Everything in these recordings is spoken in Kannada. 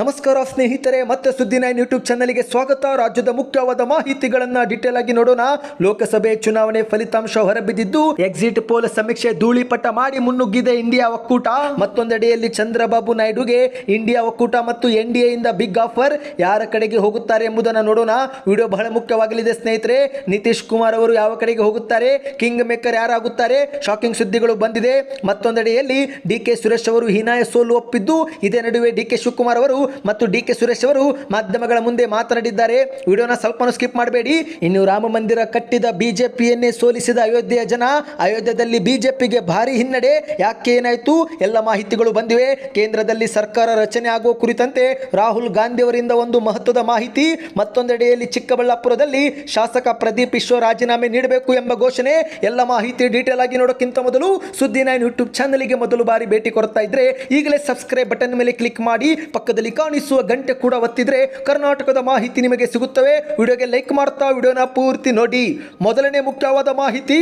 ನಮಸ್ಕಾರ ಸ್ನೇಹಿತರೆ, ಮತ್ತೆ ಸುದ್ದಿ ನೈನ್ ಯೂಟ್ಯೂಬ್ ಚಾನಲ್ಗೆ ಸ್ವಾಗತ. ರಾಜ್ಯದ ಮುಖ್ಯವಾದ ಮಾಹಿತಿಗಳನ್ನ ಡೀಟೇಲ್ ಆಗಿ ನೋಡೋಣ. ಲೋಕಸಭೆ ಚುನಾವಣೆ ಫಲಿತಾಂಶ ಹೊರಬಿದ್ದಿದ್ದು ಎಕ್ಸಿಟ್ ಪೋಲ್ ಸಮೀಕ್ಷೆ ಧೂಳಿಪಟ ಮಾಡಿ ಮುನ್ನುಗ್ಗಿದೆ ಇಂಡಿಯಾ ಒಕ್ಕೂಟ. ಮತ್ತೊಂದೆಡೆಯಲ್ಲಿ ಚಂದ್ರಬಾಬು ನಾಯ್ಡುಗೆ ಇಂಡಿಯಾ ಒಕ್ಕೂಟ ಮತ್ತು ಎನ್ ಇಂದ ಬಿಗ್ ಆಫರ್ ಯಾರ ಕಡೆಗೆ ಹೋಗುತ್ತಾರೆ ಎಂಬುದನ್ನು ನೋಡೋಣ. ವಿಡಿಯೋ ಬಹಳ ಮುಖ್ಯವಾಗಲಿದೆ ಸ್ನೇಹಿತರೆ. ನಿತೀಶ್ ಕುಮಾರ್ ಅವರು ಯಾವ ಕಡೆಗೆ ಹೋಗುತ್ತಾರೆ? King maker ಯಾರಾಗುತ್ತಾರೆ? ಶಾಕಿಂಗ್ ಸುದ್ದಿಗಳು ಬಂದಿದೆ. ಮತ್ತೊಂದೆಡೆಯಲ್ಲಿ ಡಿ ಕೆ ಸುರೇಶ್ ಅವರು ಹೀನಾಯ ಸೋಲು ಒಪ್ಪಿದ್ದು, ಇದೇ ನಡುವೆ ಡಿ ಕೆ ಶಿವಕುಮಾರ್ ಅವರು ಮತ್ತು ಡಿ ಕೆ ಸುರೇಶ್ ಅವರು ಮಾಧ್ಯಮಗಳ ಮುಂದೆ ಮಾತನಾಡಿದ್ದಾರೆ. ವಿಡಿಯೋನ ಸ್ವಲ್ಪ ಸ್ಕಿಪ್ ಮಾಡಬೇಡಿ. ಇನ್ನು ರಾಮ ಮಂದಿರ ಕಟ್ಟಿದ ಬಿಜೆಪಿಯನ್ನೇ ಸೋಲಿಸಿದ ಅಯೋಧ್ಯೆಯ ಜನ ಅಯೋಧ್ಯೆಯಲ್ಲಿ ಬಿಜೆಪಿಗೆ ಭಾರಿ ಹಿನ್ನಡೆ. ಯಾಕೆ ಏನಾಯಿತು? ಎಲ್ಲ ಮಾಹಿತಿಗಳು ಬಂದಿವೆ. ಕೇಂದ್ರದಲ್ಲಿ ಸರ್ಕಾರ ರಚನೆ ಆಗುವ ಕುರಿತಂತೆ ರಾಹುಲ್ ಗಾಂಧಿ ಅವರಿಂದ ಒಂದು ಮಹತ್ವದ ಮಾಹಿತಿ. ಮತ್ತೊಂದೆಡೆಯಲ್ಲಿ ಚಿಕ್ಕಬಳ್ಳಾಪುರದಲ್ಲಿ ಶಾಸಕ ಪ್ರದೀಪ್ ಈಶ್ವರ್ ರಾಜೀನಾಮೆ ನೀಡಬೇಕು ಎಂಬ ಘೋಷಣೆ. ಎಲ್ಲ ಮಾಹಿತಿ ಡೀಟೇಲ್ ಆಗಿ ನೋಡೋಕ್ಕಿಂತ ಮೊದಲು ಸುದ್ದಿ ನೈನ್ ಯೂಟ್ಯೂಬ್ ಚಾನಲ್ಗೆ ಮೊದಲು ಬಾರಿ ಭೇಟಿ ಕೊಡ್ತಾ ಇದ್ರೆ ಈಗಲೇ ಸಬ್ಸ್ಕ್ರೈಬ್ ಬಟನ್ ಮೇಲೆ ಕ್ಲಿಕ್ ಮಾಡಿ, ಪಕ್ಕದಲ್ಲಿ ಕಾಣಿಸುವ ಗಂಟೆ ಕೂಡ ಒತ್ತಿದ್ರೆ ಕರ್ನಾಟಕದ ಮಾಹಿತಿ ನಿಮಗೆ ಸಿಗುತ್ತವೆ. ವಿಡಿಯೋಗೆ ಲೈಕ್ ಮಾಡ್ತಾ ವಿಡಿಯೋನ ಪೂರ್ತಿ ನೋಡಿ. ಮೊದಲನೇ ಮುಖ್ಯವಾದ ಮಾಹಿತಿ,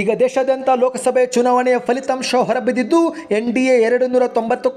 ಈಗ ದೇಶಾದ್ಯಂತ ಲೋಕಸಭೆ ಚುನಾವಣೆಯ ಫಲಿತಾಂಶ ಹೊರಬಿದ್ದಿದ್ದು ಎನ್ ಡಿ ಎ ಎರಡು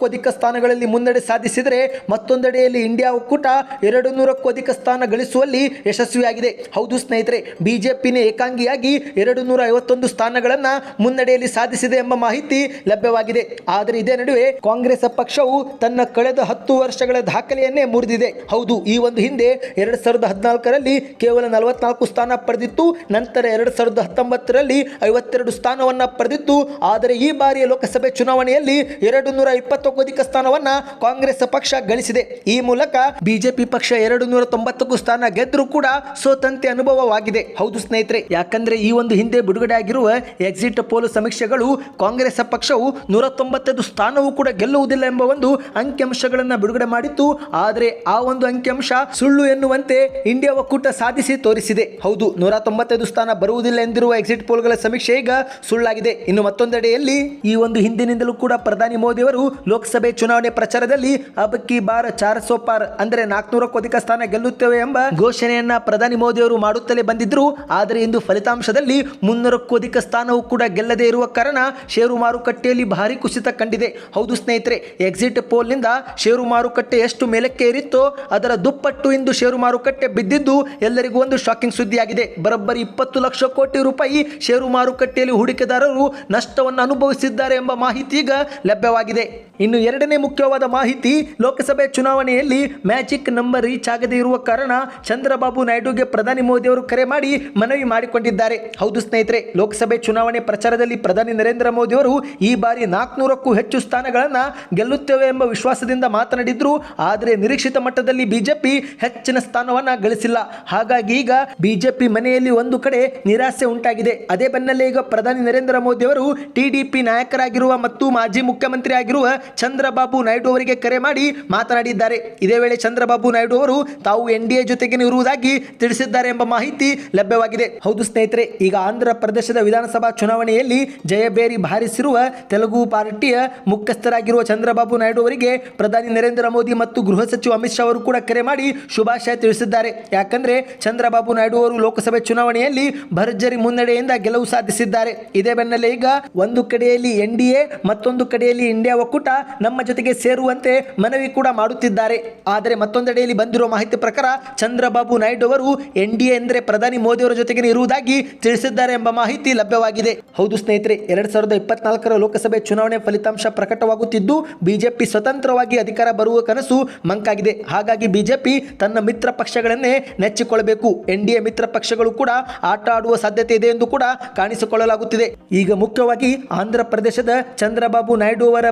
ಅಧಿಕ ಸ್ಥಾನಗಳಲ್ಲಿ ಮುನ್ನಡೆ ಸಾಧಿಸಿದರೆ ಮತ್ತೊಂದೆಡೆಯಲ್ಲಿ ಇಂಡಿಯಾ ಒಕ್ಕೂಟ ಎರಡು ನೂರಕ್ಕೂ ಅಧಿಕ ಸ್ಥಾನ ಗಳಿಸುವಲ್ಲಿ ಯಶಸ್ವಿಯಾಗಿದೆ. ಹೌದು ಸ್ನೇಹಿತರೆ, ಬಿಜೆಪಿನೇ ಏಕಾಂಗಿಯಾಗಿ ಎರಡು ನೂರ ಐವತ್ತೊಂದು ಸ್ಥಾನಗಳನ್ನು ಮುನ್ನಡೆಯಲ್ಲಿ ಸಾಧಿಸಿದೆ ಎಂಬ ಮಾಹಿತಿ ಲಭ್ಯವಾಗಿದೆ. ಆದರೆ ಇದೇ ನಡುವೆ ಕಾಂಗ್ರೆಸ್ ಪಕ್ಷವು ತನ್ನ ಕಳೆದ ಹತ್ತು ವರ್ಷಗಳ ದಾಖಲೆಯನ್ನೇ ಮುರಿದಿದೆ. ಹೌದು, ಈ ಒಂದು ಹಿಂದೆ ಎರಡು ಸಾವಿರದ ಹದಿನಾಲ್ಕರಲ್ಲಿ ಕೇವಲ ನಲವತ್ನಾಲ್ಕು ಸ್ಥಾನ ಪಡೆದಿತ್ತು, ನಂತರ ಎರಡು ಸಾವಿರದ ಹತ್ತೊಂಬತ್ತರಲ್ಲಿ ಐವತ್ತೆರಡು ಸ್ಥಾನವನ್ನು ಪಡೆದಿತ್ತು. ಆದರೆ ಈ ಬಾರಿಯ ಲೋಕಸಭೆ ಚುನಾವಣೆಯಲ್ಲಿ ಎರಡು ನೂರ ಸ್ಥಾನವನ್ನು ಸ್ಥಾನವನ್ನ ಕಾಂಗ್ರೆಸ್ ಪಕ್ಷ ಗಳಿಸಿದೆ. ಈ ಮೂಲಕ ಬಿಜೆಪಿ ಪಕ್ಷ ಎರಡು ನೂರ ತೊಂಬತ್ತಕ್ಕೂ ಸ್ಥಾನ ಗೆದ್ದರೂ ಕೂಡ ಸೋತಂತೆ ಅನುಭವವಾಗಿದೆ. ಹೌದು ಸ್ನೇಹಿತರೆ, ಯಾಕಂದ್ರೆ ಈ ಒಂದು ಹಿಂದೆ ಬಿಡುಗಡೆ ಆಗಿರುವ ಎಕ್ಸಿಟ್ ಪೋಲ್ ಸಮೀಕ್ಷೆಗಳು ಕಾಂಗ್ರೆಸ್ ಪಕ್ಷವು ನೂರ ತೊಂಬತ್ತೈದು ಸ್ಥಾನವೂ ಕೂಡ ಗೆಲ್ಲುವುದಿಲ್ಲ ಎಂಬ ಒಂದು ಅಂಕಿಅಂಶಗಳನ್ನು ಬಿಡುಗಡೆ ಮಾಡಿತ್ತು, ಆದರೆ ಆ ಒಂದು ಅಂಕಿಅಂಶ ಸುಳ್ಳು ಎನ್ನುವಂತೆ ಇಂಡಿಯಾ ಒಕ್ಕೂಟ ಸಾಧಿಸಿ ತೋರಿಸಿದೆ. ಹೌದು ನೂರ ತೊಂಬತ್ತೈದು ಸ್ಥಾನ ಬರುವುದಿಲ್ಲ ಎಂದಿರುವ ಎಕ್ಸಿಟ್ ಪೋಲ್ಗಳ ಸಮೀಕ್ಷೆ ಈಗ ಸುಳ್ಳಾಗಿದೆ. ಇನ್ನು ಮತ್ತೊಂದೆಡೆಯಲ್ಲಿ ಈ ಒಂದು ಹಿಂದಿನಿಂದಲೂ ಕೂಡ ಪ್ರಧಾನಿ ಮೋದಿ ಅವರು ಲೋಕಸಭೆ ಚುನಾವಣೆ ಪ್ರಚಾರದಲ್ಲಿ ಅಬಕ್ಕಿ ಬಾರ್ ಚಾರ್ ಸೋ ಪಾರ್ ಅಂದರೆ ನಾಲ್ಕುನೂರಕ್ಕೂ ಅಧಿಕ ಸ್ಥಾನ ಗೆಲ್ಲುತ್ತೇವೆ ಎಂಬ ಘೋಷಣೆಯನ್ನ ಪ್ರಧಾನಿ ಮೋದಿ ಅವರು ಮಾಡುತ್ತಲೇ ಬಂದಿದ್ರು. ಆದರೆ ಇಂದು ಫಲಿತಾಂಶದಲ್ಲಿ ಮುನ್ನೂರಕ್ಕೂ ಅಧಿಕ ಸ್ಥಾನವೂ ಕೂಡ ಗೆಲ್ಲದೇ ಇರುವ ಕಾರಣ ಷೇರು ಮಾರುಕಟ್ಟೆಯಲ್ಲಿ ಭಾರಿ ಕುಸಿತ ಕಂಡಿದೆ. ಹೌದು ಸ್ನೇಹಿತರೆ ಎಕ್ಸಿಟ್ ಪೋಲ್ನಿಂದ ಷೇರು ಮಾರುಕಟ್ಟೆ ಎಷ್ಟು ಮೇಲಕ್ಕೆ ಏರಿತ್ತೋ ಅದರ ದುಪ್ಪಟ್ಟು ಇಂದು ಷೇರು ಮಾರುಕಟ್ಟೆ ಬಿದ್ದಿದ್ದು ಎಲ್ಲರಿಗೂ ಒಂದು ಶಾಕಿಂಗ್ ಸುದ್ದಿಯಾಗಿದೆ. ಬರೋಬ್ಬರಿ ಇಪ್ಪತ್ತು ಲಕ್ಷ ಕೋಟಿ ರೂಪಾಯಿ ಷೇರು ಮಾರುಕಟ್ಟೆಯಲ್ಲಿ ಹೂಡಿಕೆದಾರರು ನಷ್ಟವನ್ನು ಅನುಭವಿಸಿದ್ದಾರೆ ಎಂಬ ಮಾಹಿತಿ ಈಗ ಲಭ್ಯವಾಗಿದೆ. ಇನ್ನು ಎರಡನೇ ಮುಖ್ಯವಾದ ಮಾಹಿತಿ, ಲೋಕಸಭೆ ಚುನಾವಣೆಯಲ್ಲಿ ಮ್ಯಾಜಿಕ್ ನಂಬರ್ ರೀಚ್ ಆಗದೇ ಇರುವ ಕಾರಣ ಚಂದ್ರಬಾಬು ನಾಯ್ಡುಗೆ ಪ್ರಧಾನಿ ಮೋದಿ ಅವರು ಕರೆ ಮಾಡಿ ಮನವಿ ಮಾಡಿಕೊಂಡಿದ್ದಾರೆ. ಹೌದು ಸ್ನೇಹಿತರೆ, ಲೋಕಸಭೆ ಚುನಾವಣೆ ಪ್ರಚಾರದಲ್ಲಿ ಪ್ರಧಾನಿ ನರೇಂದ್ರ ಮೋದಿ ಅವರು ಈ ಬಾರಿ ನಾಲ್ಕುನೂರಕ್ಕೂ ಹೆಚ್ಚು ಸ್ಥಾನಗಳನ್ನು ಗೆಲ್ಲುತ್ತೇವೆ ಎಂಬ ವಿಶ್ವಾಸದಿಂದ ಮಾತನಾಡಿದ್ರು. ಆದರೆ ನಿರೀಕ್ಷಿತ ಮಟ್ಟದಲ್ಲಿ ಬಿಜೆಪಿ ಹೆಚ್ಚಿನ ಸ್ಥಾನವನ್ನು ಗಳಿಸಿಲ್ಲ. ಹಾಗಾಗಿ ಈಗ ಬಿಜೆಪಿ ಮನೆಯಲ್ಲಿ ಒಂದು ಕಡೆ ನಿರಾಸೆ ಉಂಟಾಗಿದೆ. ಅದೇ ಬೆನ್ನಲ್ಲೇ ಈಗ ಪ್ರಧಾನಿ ನರೇಂದ್ರ ಮೋದಿ ಅವರು ಟಿಡಿಪಿ ನಾಯಕರಾಗಿರುವ ಮತ್ತು ಮಾಜಿ ಮುಖ್ಯಮಂತ್ರಿ ಆಗಿರುವ ಚಂದ್ರಬಾಬು ನಾಯ್ಡು ಅವರಿಗೆ ಕರೆ ಮಾಡಿ ಮಾತನಾಡಿದ್ದಾರೆ. ಇದೇ ವೇಳೆ ಚಂದ್ರಬಾಬು ನಾಯ್ಡು ಅವರು ತಾವು ಎನ್ ಡಿ ಎ ಜೊತೆಗೆ ಇರುವುದಾಗಿ ತಿಳಿಸಿದ್ದಾರೆ ಎಂಬ ಮಾಹಿತಿ ಲಭ್ಯವಾಗಿದೆ. ಹೌದು ಸ್ನೇಹಿತರೆ, ಈಗ ಆಂಧ್ರ ಪ್ರದೇಶದ ವಿಧಾನಸಭಾ ಚುನಾವಣೆಯಲ್ಲಿ ಜಯಬೇರಿ ಬಾರಿಸಿರುವ ತೆಲುಗು ಪಾರ್ಟಿಯ ಮುಖ್ಯಸ್ಥರಾಗಿರುವ ಚಂದ್ರಬಾಬು ನಾಯ್ಡು ಅವರಿಗೆ ಪ್ರಧಾನಿ ನರೇಂದ್ರ ಮೋದಿ ಮತ್ತು ಗೃಹ ಸಚಿವ ಅಮಿತ್ ಶಾ ಅವರು ಕೂಡ ಕರೆ ಮಾಡಿ ಶುಭಾಶಯ ತಿಳಿಸಿದ್ದಾರೆ. ಯಾಕಂದ್ರೆ ಚಂದ್ರಬಾಬು ನಾಯ್ಡು ಅವರು ಲೋಕಸಭೆ ಚುನಾವಣೆಯಲ್ಲಿ ಭರ್ಜರಿ ಮುನ್ನಡೆಯಿಂದ ಗೆಲುವು ಸಾಧಿಸಿದ್ದಾರೆ. ಇದೇ ಬೆನ್ನಲ್ಲೇ ಈಗ ಒಂದು ಕಡೆಯಲ್ಲಿ ಎನ್ ಡಿ ಮತ್ತೊಂದು ಕಡೆಯಲ್ಲಿ ಇಂಡಿಯಾ ಒಕ್ಕೂಟ ನಮ್ಮ ಜೊತೆಗೆ ಸೇರುವಂತೆ ಮನವಿ ಕೂಡ ಮಾಡುತ್ತಿದ್ದಾರೆ. ಆದರೆ ಮತ್ತೊಂದೆಡೆಯಲ್ಲಿ ಬಂದಿರುವ ಮಾಹಿತಿ ಪ್ರಕಾರ ಚಂದ್ರಬಾಬು ನಾಯ್ಡು ಅವರು ಎನ್ ಡಿ ಎ ಅಂದರೆ ಪ್ರಧಾನಿ ಮೋದಿಯವರ ಜೊತೆಗೆ ಇರುವುದಾಗಿ ತಿಳಿಸಿದ್ದಾರೆ ಎಂಬ ಮಾಹಿತಿ ಲಭ್ಯವಾಗಿದೆ. ಹೌದು ಸ್ನೇಹಿತರೆ, ಎರಡ್ ಸಾವಿರದ ಇಪ್ಪತ್ನಾಲ್ಕರ ಲೋಕಸಭೆ ಚುನಾವಣೆ ಫಲಿತಾಂಶ ಪ್ರಕಟವಾಗುತ್ತಿದ್ದು ಬಿಜೆಪಿ ಸ್ವತಂತ್ರವಾಗಿ ಅಧಿಕಾರ ಬರುವ ಕನಸು ಮಂಕಾಗಿದೆ. ಹಾಗಾಗಿ ಬಿಜೆಪಿ ತನ್ನ ಮಿತ್ರ ಪಕ್ಷಗಳನ್ನೇ ನೆಚ್ಚಿಕೊಳ್ಳಬೇಕು. ಎನ್ ಡಿ ಮಿತ್ರ ಪಕ್ಷಗಳು ಕೂಡ ಆಟ ಆಡುವ ಸಾಧ್ಯತೆ ಇದೆ ಎಂದು ಕೂಡ ಕಾಣಿಸಿಕೊಳ್ಳಲಾಗುತ್ತಿದೆ. ಈಗ ಮುಖ್ಯವಾಗಿ ಆಂಧ್ರ ಪ್ರದೇಶದ ಚಂದ್ರಬಾಬು ನಾಯ್ಡು ಅವರ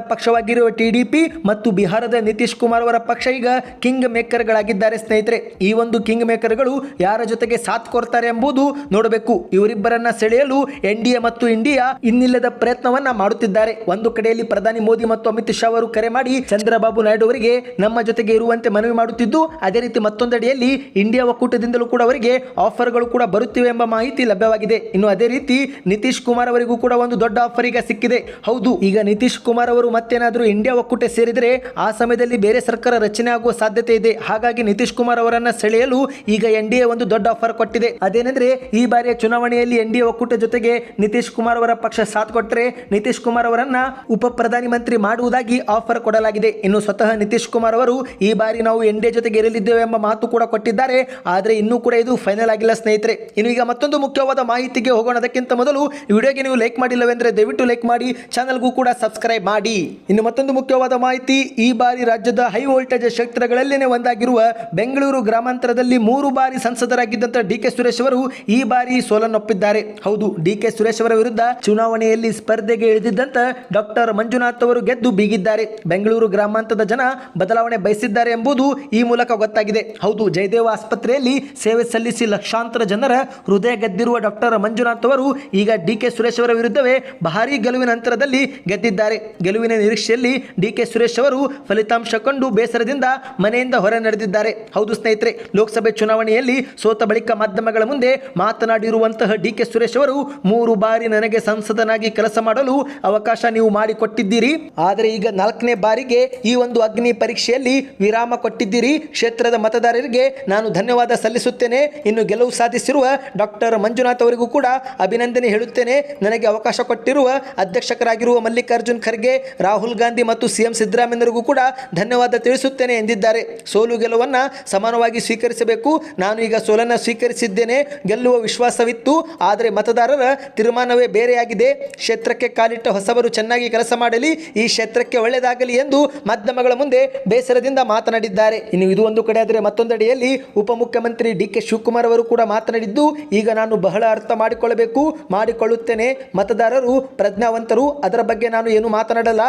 ಪಕ್ಷವಾಗಿರುವ ಟಿಡಿಪಿ ಮತ್ತು ಬಿಹಾರದ ನಿತೀಶ್ ಕುಮಾರ್ ಅವರ ಪಕ್ಷ ಈಗ ಕಿಂಗ್ ಮೇಕರ್ಗಳಾಗಿದ್ದಾರೆ, ಸ್ನೇಹಿತರೆ. ಈ ಒಂದು ಕಿಂಗ್ ಮೇಕರ್ಗಳು ಯಾರ ಜೊತೆಗೆ ಸಾಥ್ ಕೊಡ್ತಾರೆ ಎಂಬುದು ನೋಡಬೇಕು. ಇವರಿಬ್ಬರನ್ನ ಸೆಳೆಯಲು ಎನ್ ಡಿ ಮತ್ತು ಇಂಡಿಯಾ ಇನ್ನಿಲ್ಲದ ಪ್ರಯತ್ನವನ್ನ ಮಾಡುತ್ತಿದ್ದಾರೆ. ಒಂದು ಕಡೆಯಲ್ಲಿ ಪ್ರಧಾನಿ ಮೋದಿ ಮತ್ತು ಅಮಿತ್ ಶಾ ಅವರು ಕರೆ ಮಾಡಿ ಚಂದ್ರಬಾಬು ನಾಯ್ಡು ಅವರಿಗೆ ನಮ್ಮ ಜೊತೆಗೆ ಇರುವಂತೆ ಮನವಿ ಮಾಡುತ್ತಿದ್ದು, ಅದೇ ರೀತಿ ಮತ್ತೊಂದೆಡೆಯಲ್ಲಿ ಇಂಡಿಯಾ ಒಕ್ಕೂಟದಿಂದಲೂ ಕೂಡ ಅವರಿಗೆ ಆಫರ್ಗಳು ಕೂಡ ಬರುತ್ತಿವೆ ಎಂಬ ಮಾಹಿತಿ ಲಭ್ಯವಾಗಿದೆ. ಇನ್ನು ಅದೇ ರೀತಿ ನಿತೀಶ್ ಕುಮಾರ್ ಅವರಿಗೂ ಕೂಡ ಒಂದು ದೊಡ್ಡ ಆಫರ್ ಈಗ ಸಿಕ್ಕಿದೆ. ಹೌದು, ಈಗ ನಿತೀಶ್ ಕುಮಾರ್ ಅವರು ಮತ್ತೇನಾದರೂ ಏನಾದರೂ ಇಂಡಿಯಾ ಒಕ್ಕೂಟ ಸೇರಿದರೆ ಆ ಸಮಯದಲ್ಲಿ ಬೇರೆ ಸರ್ಕಾರ ರಚನೆ ಆಗುವ ಸಾಧ್ಯತೆ ಇದೆ. ಹಾಗಾಗಿ ನಿತೀಶ್ ಕುಮಾರ್ ಅವರನ್ನ ಸೆಳೆಯಲು ಈಗ ಎನ್ ಒಂದು ದೊಡ್ಡ ಆಫರ್ ಕೊಟ್ಟಿದೆ. ಅದೇನೆಂದ್ರೆ ಈ ಬಾರಿಯ ಚುನಾವಣೆಯಲ್ಲಿ ಎನ್ ಒಕ್ಕೂಟ ಜೊತೆಗೆ ನಿತೀಶ್ ಕುಮಾರ್ ಅವರ ಪಕ್ಷ ಸಾಥ್ ಕೊಟ್ಟರೆ ನಿತೀಶ್ ಕುಮಾರ್ ಅವರನ್ನ ಉಪ ಪ್ರಧಾನಿ ಮಂತ್ರಿ ಮಾಡುವುದಾಗಿ ಆಫರ್ ಕೊಡಲಾಗಿದೆ. ಇನ್ನು ಸ್ವತಃ ನಿತೀಶ್ ಕುಮಾರ್ ಅವರು ಈ ಬಾರಿ ನಾವು ಎನ್ ಜೊತೆಗೆ ಇರಲಿದ್ದೇವೆ ಎಂಬ ಮಾತು ಕೂಡ ಕೊಟ್ಟಿದ್ದಾರೆ. ಆದರೆ ಇನ್ನೂ ಕೂಡ ಇದು ಫೈನಲ್ ಆಗಿಲ್ಲ ಸ್ನೇಹಿತರೆ. ಇನ್ನು ಈಗ ಮತ್ತೊಂದು ಮುಖ್ಯವಾದ ಮಾಹಿತಿಗೆ ಹೋಗೋಣ. ಅದಕ್ಕಿಂತ ಮೊದಲು ವಿಡಿಯೋಗೆ ನೀವು ಲೈಕ್ ಮಾಡಿಲ್ಲವೆಂದರೆ ದಯವಿಟ್ಟು ಲೈಕ್ ಮಾಡಿ. ಚಾನಲ್ಗೂ ಕೂಡ ಸಬ್ಸ್ಕ್ರೈಬ್ ಮಾಡಿ. ಇನ್ನು ಮತ್ತೊಂದು ಮುಖ್ಯವಾದ ಮಾಹಿತಿ, ಈ ಬಾರಿ ರಾಜ್ಯದ ಹೈ ವೋಲ್ಟೇಜ್ ಕ್ಷೇತ್ರಗಳಲ್ಲೇನೆ ಒಂದಾಗಿರುವ ಬೆಂಗಳೂರು ಗ್ರಾಮಾಂತರದಲ್ಲಿ ಮೂರು ಬಾರಿ ಸಂಸದರಾಗಿದ್ದಂಥ ಡಿ ಕೆ ಸುರೇಶ್ ಅವರು ಈ ಬಾರಿ ಸೋಲನ್ನೊಪ್ಪಿದ್ದಾರೆ. ಹೌದು, ಡಿ ಕೆ ಸುರೇಶ್ ಅವರ ವಿರುದ್ಧ ಚುನಾವಣೆಯಲ್ಲಿ ಸ್ಪರ್ಧೆಗೆ ಇಳಿದಿದ್ದಂತ ಡಾಕ್ಟರ್ ಮಂಜುನಾಥ್ ಅವರು ಗೆದ್ದು ಬೀಗಿದ್ದಾರೆ. ಬೆಂಗಳೂರು ಗ್ರಾಮಾಂತರದ ಜನ ಬದಲಾವಣೆ ಬಯಸಿದ್ದಾರೆ ಎಂಬುದು ಈ ಮೂಲಕ ಗೊತ್ತಾಗಿದೆ. ಹೌದು, ಜಯದೇವ ಆಸ್ಪತ್ರೆಯಲ್ಲಿ ಸೇವೆ ಸಲ್ಲಿಸಿ ಲಕ್ಷಾಂತರ ಜನರ ಹೃದಯ ಗೆದ್ದಿರುವ ಡಾಕ್ಟರ್ ಮಂಜುನಾಥ್ ಅವರು ಈಗ ಡಿ ಕೆ ಸುರೇಶ್ ಅವರ ವಿರುದ್ಧವೇ ಭಾರೀ ಗೆಲುವಿನ ಅಂತರದಲ್ಲಿ ಗೆದ್ದಿದ್ದಾರೆ. ಗೆಲುವಿನ ನಿರೀಕ್ಷೆಯಲ್ಲಿ ಡಿ ಕೆ ಸುರೇಶ್ ಅವರು ಫಲಿತಾಂಶ ಕಂಡು ಬೇಸರದಿಂದ ಮನೆಯಿಂದ ಹೊರ ನಡೆದಿದ್ದಾರೆ. ಹೌದು ಸ್ನೇಹಿತರೆ, ಲೋಕಸಭೆ ಚುನಾವಣೆಯಲ್ಲಿ ಸೋತ ಬಳಿಕ ಮಾಧ್ಯಮಗಳ ಮುಂದೆ ಮಾತನಾಡಿರುವಂತಹ ಡಿ ಕೆ ಸುರೇಶ್ ಅವರು ಮೂರು ಬಾರಿ ನನಗೆ ಸಂಸದನಾಗಿ ಕೆಲಸ ಮಾಡಲು ಅವಕಾಶ ನೀವು ಮಾಡಿಕೊಟ್ಟಿದ್ದೀರಿ. ಆದರೆ ಈಗ ನಾಲ್ಕನೇ ಬಾರಿಗೆ ಈ ಒಂದು ಅಗ್ನಿ ಪರೀಕ್ಷೆಯಲ್ಲಿ ವಿರಾಮ ಕೊಟ್ಟಿದ್ದೀರಿ. ಕ್ಷೇತ್ರದ ಮತದಾರರಿಗೆ ನಾನು ಧನ್ಯವಾದ ಸಲ್ಲಿಸುತ್ತೇನೆ. ಇನ್ನು ಗೆಲುವು ಸಾಧಿಸಿರುವ ಡಾಕ್ಟರ್ ಮಂಜುನಾಥ್ ಅವರಿಗೂ ಕೂಡ ಅಭಿನಂದನೆ ಹೇಳುತ್ತೇನೆ. ನನಗೆ ಅವಕಾಶ ಕೊಟ್ಟಿರುವ ಅಧ್ಯಕ್ಷಕರಾಗಿರುವ ಮಲ್ಲಿಕಾರ್ಜುನ್ ಖರ್ಗೆ, ರಾಹುಲ್ ಗಾಂಧಿ ಮತ್ತು ಸಿಎಂ ಸಿದ್ದರಾಮಯ್ಯರಿಗೂ ಕೂಡ ಧನ್ಯವಾದ ತಿಳಿಸುತ್ತೇನೆ ಎಂದಿದ್ದಾರೆ. ಸೋಲು ಗೆಲುವನ್ನು ಸಮಾನವಾಗಿ ಸ್ವೀಕರಿಸಬೇಕು. ನಾನು ಈಗ ಸೋಲನ್ನು ಸ್ವೀಕರಿಸಿದ್ದೇನೆ. ಗೆಲ್ಲುವ ವಿಶ್ವಾಸವಿತ್ತು. ಆದರೆ ಮತದಾರರ ತೀರ್ಮಾನವೇ ಬೇರೆಯಾಗಿದೆ. ಕ್ಷೇತ್ರಕ್ಕೆ ಕಾಲಿಟ್ಟ ಹೊಸಬರು ಚೆನ್ನಾಗಿ ಕೆಲಸ ಮಾಡಲಿ. ಈ ಕ್ಷೇತ್ರಕ್ಕೆ ಒಳ್ಳೆಯದಾಗಲಿ ಎಂದು ಮಾಧ್ಯಮಗಳ ಮುಂದೆ ಬೇಸರದಿಂದ ಮಾತನಾಡಿದ್ದಾರೆ. ಇನ್ನು ಇದು ಒಂದು ಕಡೆ ಆದರೆ ಮತ್ತೊಂದೆಡೆಯಲ್ಲಿ ಉಪಮುಖ್ಯಮಂತ್ರಿ ಡಿ ಕೆ ಶಿವಕುಮಾರ್ ಅವರು ಕೂಡ ಮಾತನಾಡಿದ್ದು, ಈಗ ನಾನು ಬಹಳ ಅರ್ಥ ಮಾಡಿಕೊಳ್ಳಬೇಕು, ಮಾಡಿಕೊಳ್ಳುತ್ತೇನೆ. ಮತದಾರರು ಪ್ರಜ್ಞಾವಂತರು. ಅದರ ಬಗ್ಗೆ ನಾನು ಏನು ಮಾತನಾಡಲ್ಲ.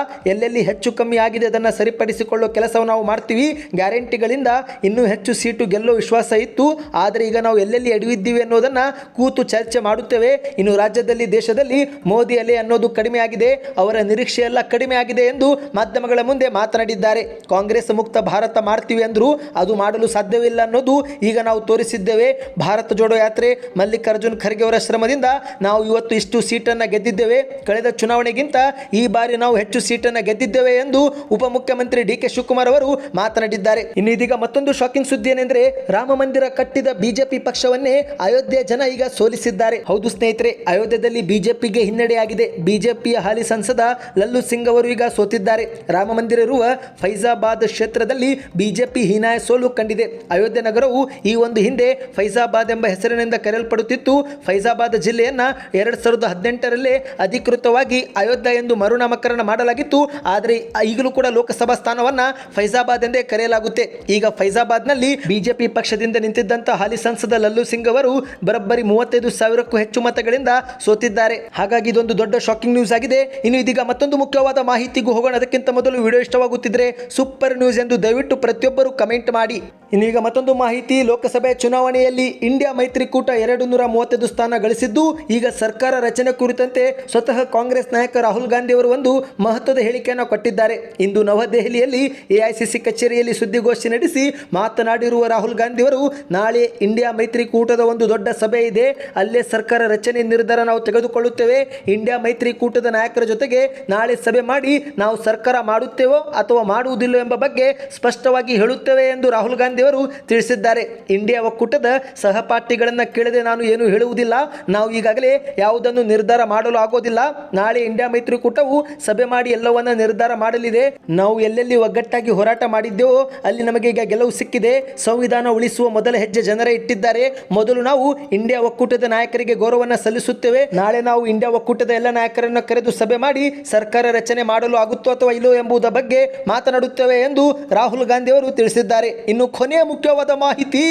ಎಲ್ಲೆಲ್ಲಿ ಹೆಚ್ಚು ಕಮ್ಮಿ ಆಗಿದೆ, ಅದನ್ನು ಸರಿಪಡಿಸಿಕೊಳ್ಳೋ ಕೆಲಸವನ್ನು ನಾವು ಮಾಡ್ತೀವಿ. ಗ್ಯಾರಂಟಿಗಳಿಂದ ಇನ್ನೂ ಹೆಚ್ಚು ಸೀಟು ಗೆಲ್ಲೋ ವಿಶ್ವಾಸ ಇತ್ತು. ಆದರೆ ಈಗ ನಾವು ಎಲ್ಲೆಲ್ಲಿ ಎಡವಿದ್ದೀವಿ ಅನ್ನೋದನ್ನು ಕೂತು ಚರ್ಚೆ ಮಾಡುತ್ತೇವೆ. ಇನ್ನು ರಾಜ್ಯದಲ್ಲಿ, ದೇಶದಲ್ಲಿ ಮೋದಿ ಅಲೆ ಅನ್ನೋದು ಕಡಿಮೆ ಆಗಿದೆ. ಅವರ ನಿರೀಕ್ಷೆ ಎಲ್ಲ ಕಡಿಮೆ ಆಗಿದೆ ಎಂದು ಮಾಧ್ಯಮಗಳ ಮುಂದೆ ಮಾತನಾಡಿದ್ದಾರೆ. ಕಾಂಗ್ರೆಸ್ ಮುಕ್ತ ಭಾರತ ಮಾಡ್ತೀವಿ ಅಂದರೂ ಅದು ಮಾಡಲು ಸಾಧ್ಯವಿಲ್ಲ ಅನ್ನೋದು ಈಗ ನಾವು ತೋರಿಸಿದ್ದೇವೆ. ಭಾರತ ಜೋಡೋ ಯಾತ್ರೆ, ಮಲ್ಲಿಕಾರ್ಜುನ್ ಖರ್ಗೆ ಅವರ ಶ್ರಮದಿಂದ ನಾವು ಇವತ್ತು ಇಷ್ಟು ಸೀಟನ್ನು ಗೆದ್ದಿದ್ದೇವೆ. ಕಳೆದ ಚುನಾವಣೆಗಿಂತ ಈ ಬಾರಿ ನಾವು ಹೆಚ್ಚು ಸೀಟನ್ನು ಗೆದ್ದಿದ್ದೇವೆ ಎಂದು ಉಪಮುಖ್ಯಮಂತ್ರಿ ಡಿ ಕೆ ಶಿವಕುಮಾರ್ ಅವರು ಮಾತನಾಡಿದ್ದಾರೆ. ಇನ್ನು ಇದೀಗ ಮತ್ತೊಂದು ಶಾಕಿಂಗ್ ಸುದ್ದಿ ಏನೆಂದರೆ, ರಾಮ ಮಂದಿರ ಕಟ್ಟಿದ ಬಿಜೆಪಿ ಪಕ್ಷವನ್ನೇ ಅಯೋಧ್ಯೆ ಜನ ಈಗ ಸೋಲಿಸಿದ್ದಾರೆ. ಹೌದು ಸ್ನೇಹಿತರೆ ಅಯೋಧ್ಯೆಯಲ್ಲಿ ಬಿಜೆಪಿಗೆ ಹಿನ್ನಡೆಯಾಗಿದೆ. ಬಿಜೆಪಿಯ ಹಾಲಿ ಸಂಸದ ಲಲ್ಲು ಸಿಂಗ್ ಅವರು ಈಗ ಸೋತಿದ್ದಾರೆ. ರಾಮ ಮಂದಿರ ಇರುವ ಫೈಜಾಬಾದ್ ಕ್ಷೇತ್ರದಲ್ಲಿ ಬಿಜೆಪಿ ಹೀನಾಯ ಸೋಲು ಕಂಡಿದೆ. ಅಯೋಧ್ಯೆ ನಗರವು ಈ ಒಂದು ಹಿಂದೆ ಫೈಜಾಬಾದ್ ಎಂಬ ಹೆಸರಿನಿಂದ ಕರೆಯಲ್ಪಡುತ್ತಿತ್ತು. ಫೈಜಾಬಾದ್ ಜಿಲ್ಲೆಯನ್ನ ಎರಡ್ ಸಾವಿರದ ಹದಿನೆಂಟರಲ್ಲೇ ಅಧಿಕೃತವಾಗಿ ಅಯೋಧ್ಯೆ ಎಂದು ಮರುನಾಮಕರಣ ಮಾಡಲಾಗಿತ್ತು. ಆದರೆ ಈಗಲೂ ಕೂಡ ಲೋಕಸಭಾ ಸ್ಥಾನವನ್ನ ಫೈಜಾಬಾದ್ ಎಂದೇ ಕರೆಯಲಾಗುತ್ತೆ. ಈಗ ಫೈಜಾಬಾದ್ನಲ್ಲಿ ಬಿಜೆಪಿ ಪಕ್ಷದಿಂದ ನಿಂತಿದ್ದಂಥ ಹಾಲಿ ಸಂಸದ ಲಲ್ಲು ಸಿಂಗ್ ಅವರು ಬರಬ್ಬರಿ ಮೂವತ್ತೈದು ಸಾವಿರಕ್ಕೂ ಹೆಚ್ಚು ಮತಗಳಿಂದ ಸೋತಿದ್ದಾರೆ. ಹಾಗಾಗಿ ಇದೊಂದು ದೊಡ್ಡ ಶಾಕಿಂಗ್ ನ್ಯೂಸ್ ಆಗಿದೆ. ಇನ್ನು ಇದೀಗ ಮತ್ತೊಂದು ಮುಖ್ಯವಾದ ಮಾಹಿತಿಗೂ ಹೋಗೋಣ. ಅದಕ್ಕಿಂತ ಮೊದಲು ವಿಡಿಯೋ ಇಷ್ಟವಾಗುತ್ತಿದ್ರೆ ಸೂಪರ್ ನ್ಯೂಸ್ ಎಂದು ದಯವಿಟ್ಟು ಪ್ರತಿಯೊಬ್ಬರು ಕಮೆಂಟ್ ಮಾಡಿ. ಇನ್ನೀಗ ಮತ್ತೊಂದು ಮಾಹಿತಿ. ಲೋಕಸಭೆ ಚುನಾವಣೆಯಲ್ಲಿ ಇಂಡಿಯಾ ಮೈತ್ರಿಕೂಟ ಎರಡು ನೂರ ಮೂವತ್ತೈದು ಸ್ಥಾನ ಗಳಿಸಿದ್ದು, ಈಗ ಸರ್ಕಾರ ರಚನೆ ಕುರಿತಂತೆ ಸ್ವತಃ ಕಾಂಗ್ರೆಸ್ ನಾಯಕ ರಾಹುಲ್ ಗಾಂಧಿ ಅವರು ಒಂದು ಮಹತ್ವದ ಹೇಳಿಕೆಯನ್ನು ಕೊಟ್ಟಿದ್ದಾರೆ. ಇಂದು ನವದೆಹಲಿಯಲ್ಲಿ ಎಐಸಿಸಿ ಕಚೇರಿಯಲ್ಲಿ ಸುದ್ದಿಗೋಷ್ಠಿ ನಡೆಸಿ ಮಾತನಾಡಿರುವ ರಾಹುಲ್ ಗಾಂಧಿ ಅವರು ನಾಳೆ ಇಂಡಿಯಾ ಮೈತ್ರಿಕೂಟದ ಒಂದು ದೊಡ್ಡ ಸಭೆ ಇದೆ. ಅಲ್ಲೇ ಸರ್ಕಾರ ರಚನೆ ನಿರ್ಧಾರ ನಾವು ತೆಗೆದುಕೊಳ್ಳುತ್ತೇವೆ. ಇಂಡಿಯಾ ಮೈತ್ರಿಕೂಟದ ನಾಯಕರ ಜೊತೆಗೆ ನಾಳೆ ಸಭೆ ಮಾಡಿ ನಾವು ಸರ್ಕಾರ ಮಾಡುತ್ತೇವೋ ಅಥವಾ ಮಾಡುವುದಿಲ್ಲ ಎಂಬ ಬಗ್ಗೆ ಸ್ಪಷ್ಟವಾಗಿ ಹೇಳುತ್ತೇವೆ ಎಂದು ರಾಹುಲ್ ಗಾಂಧಿ ಅವರು ತಿಳಿಸಿದ್ದಾರೆ. ಇಂಡಿಯಾ ಒಕ್ಕೂಟದ ಸಹಪಾಠಿಗಳನ್ನು ಕೇಳದೆ ನಾನು ಏನು ಹೇಳುವುದಿಲ್ಲ. ನಾವು ಈಗಾಗಲೇ ಯಾವುದನ್ನು ನಿರ್ಧಾರ ಮಾಡಲು ಆಗೋದಿಲ್ಲ. ನಾಳೆ ಇಂಡಿಯಾ ಮೈತ್ರಿಕೂಟವು ಸಭೆ ಮಾಡಿ ಎಲ್ಲವನ್ನ ನಿರ್ಧಾರ ಮಾಡಲಿದೆ. ನಾವು ಎಲ್ಲೆಲ್ಲಿ ಒಗ್ಗಟ್ಟಾಗಿ ಹೋರಾಟ ಮಾಡಿದ್ದೆವೋ ಅಲ್ಲಿ ನಮಗೆ ಈಗ ಗೆಲುವು ಸಿಕ್ಕಿದೆ. ಸಂವಿಧಾನ ಉಳಿಸುವ ಮೊದಲ ಹೆಜ್ಜೆ ಜನರೇ ಇಟ್ಟಿದ್ದಾರೆ. ಮೊದಲು ನಾವು ಇಂಡಿಯಾ ಒಕ್ಕೂಟದ ನಾಯಕರಿಗೆ ಗೌರವವನ್ನು ಸಲ್ಲಿಸುತ್ತೇವೆ. ನಾಳೆ ನಾವು ಇಂಡಿಯಾ ಒಕ್ಕೂಟದ ಎಲ್ಲ ನಾಯಕರನ್ನು ಕರೆದು ಸಭೆ ಮಾಡಿ ಸರ್ಕಾರ ರಚನೆ ಮಾಡಲು ಆಗುತ್ತೋ ಅಥವಾ ಇಲ್ಲೋ ಎಂಬುದರ ಬಗ್ಗೆ ಮಾತನಾಡುತ್ತೇವೆ ಎಂದು ರಾಹುಲ್ ಗಾಂಧಿ ಅವರು ತಿಳಿಸಿದ್ದಾರೆ. ಇನ್ನು ಕೊನೆಯ ಮುಖ್ಯವಾದ ಮಾಹಿತಿ,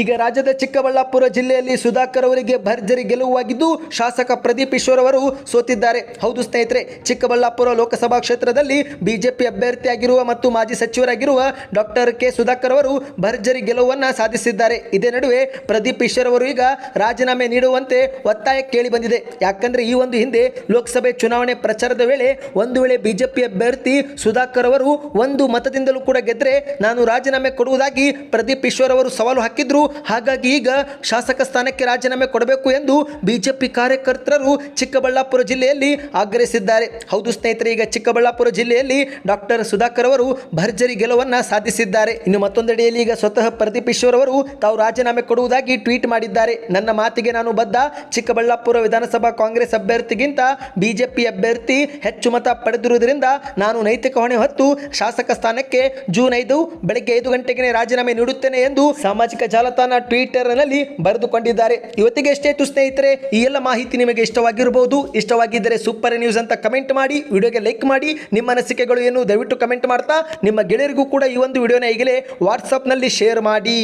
ಈಗ ರಾಜ್ಯದ ಚಿಕ್ಕಬಳ್ಳಾಪುರ ಜಿಲ್ಲೆಯಲ್ಲಿ ಸುಧಾಕರ್ ಅವರಿಗೆ ಭರ್ಜರಿ ಗೆಲುವಾಗಿದ್ದು ಶಾಸಕ ಪ್ರದೀಪ್ ಈಶ್ವರ್ ಅವರು ಸೋತಿದ್ದಾರೆ. ಹೌದು ಸ್ನೇಹಿತರೆ, ಚಿಕ್ಕಬಳ್ಳಾಪುರ ಲೋಕಸಭಾ ಕ್ಷೇತ್ರದಲ್ಲಿ ಬಿಜೆಪಿ ಅಭ್ಯರ್ಥಿಯಾಗಿರುವ ಮತ್ತು ಮಾಜಿ ಸಚಿವರಾಗಿರುವ ಡಾಕ್ಟರ್ ಕೆ ಸುಧಾಕರ್ ಅವರು ಭರ್ಜರಿ ಗೆಲುವನ್ನ ಸಾಧಿಸಿದ್ದಾರೆ. ಇದೇ ನಡುವೆ ಪ್ರದೀಪ್ ಈಶ್ವರ್ ಅವರು ಈಗ ರಾಜೀನಾಮೆ ನೀಡುವಂತೆ ಒತ್ತಾಯ ಕೇಳಿ ಬಂದಿದೆ. ಯಾಕಂದ್ರೆ ಈ ಒಂದು ಹಿಂದೆ ಲೋಕಸಭೆ ಚುನಾವಣೆ ಪ್ರಚಾರದ ವೇಳೆ ಒಂದು ವೇಳೆ ಬಿಜೆಪಿ ಅಭ್ಯರ್ಥಿ ಸುಧಾಕರ್ ಅವರು ಒಂದು ಮತದಿಂದಲೂ ಕೂಡ ಗೆದ್ರೆ ನಾನು ರಾಜೀನಾಮೆ ಕೊಡುವುದಾಗಿ ಪ್ರದೀಪ್ ಈಶ್ವರ್ ಅವರು ಸವಾಲು ಹಾಕಿದ್ರು. ಹಾಗಾಗಿ ಈಗ ಶಾಸಕ ಸ್ಥಾನಕ್ಕೆ ರಾಜೀನಾಮೆ ಕೊಡಬೇಕು ಎಂದು ಬಿಜೆಪಿ ಕಾರ್ಯಕರ್ತರು ಚಿಕ್ಕಬಳ್ಳಾಪುರ ಜಿಲ್ಲೆಯಲ್ಲಿ ಆಗ್ರಹಿಸಿದ್ದಾರೆ. ಹೌದು ಸ್ನೇಹಿತರೆ, ಈಗ ಚಿಕ್ಕಬಳ್ಳಾಪುರ ಚಿಕ್ಕಬಳ್ಳಾಪುರ ಜಿಲ್ಲೆಯಲ್ಲಿ ಡಾಕ್ಟರ್ ಸುಧಾಕರ್ ಅವರು ಭರ್ಜರಿ ಗೆಲುವನ್ನ ಸಾಧಿಸಿದ್ದಾರೆ. ಇನ್ನು ಮತ್ತೊಂದೆಡೆಯಲ್ಲಿ ಈಗ ಸ್ವತಃ ಪ್ರದೀಪ್ ಈಶ್ವರ್ ಅವರು ತಾವು ರಾಜೀನಾಮೆ ಕೊಡುವುದಾಗಿ ಟ್ವೀಟ್ ಮಾಡಿದ್ದಾರೆ. ನನ್ನ ಮಾತಿಗೆ ನಾನು ಬದ್ಧ. ಚಿಕ್ಕಬಳ್ಳಾಪುರ ವಿಧಾನಸಭಾ ಕಾಂಗ್ರೆಸ್ ಅಭ್ಯರ್ಥಿಗಿಂತ ಬಿಜೆಪಿ ಅಭ್ಯರ್ಥಿ ಹೆಚ್ಚು ಮತ ಪಡೆದಿರುವುದರಿಂದ ನಾನು ನೈತಿಕ ಹೊಣೆ ಹೊತ್ತು ಶಾಸಕ ಸ್ಥಾನಕ್ಕೆ ಜೂನ್ ಐದು, ಬೆಳಗ್ಗೆ ಐದು ಗಂಟೆಗೆ ರಾಜೀನಾಮೆ ನೀಡುತ್ತೇನೆ ಎಂದು ಸಾಮಾಜಿಕ ಜಾಲತಾಣ ಟ್ವಿಟರ್ನಲ್ಲಿ ಬರೆದುಕೊಂಡಿದ್ದಾರೆ. ಇವತ್ತಿಗೆ ಎಷ್ಟೇ ಸ್ನೇಹಿತರೆ ಈ ಎಲ್ಲ ಮಾಹಿತಿ ನಿಮಗೆ ಇಷ್ಟವಾಗಿರಬಹುದು. ಇಷ್ಟವಾಗಿದ್ದರೆ ಸೂಪರ್ ನ್ಯೂಸ್ ಅಂತ ಕಮೆಂಟ್ ಮಾಡಿ, ವಿಡಿಯೋಗೆ ಲೈಕ್ ಮಾಡಿ ನಿಮ್ಮ ಅನಿಸಿಕೆಗಳು ಏನು? ದಯವಿಟ್ಟು ಕಮೆಂಟ್ ಮಾಡ್ತಾ. ನಿಮ್ಮ ಗೆಳೆಯರಿಗೂ ಕೂಡ ಈ ಒಂದು ವಿಡಿಯೋನ ಈಗಲೇ ವಾಟ್ಸಪ್ನಲ್ಲಿ ಶೇರ್ ಮಾಡಿ.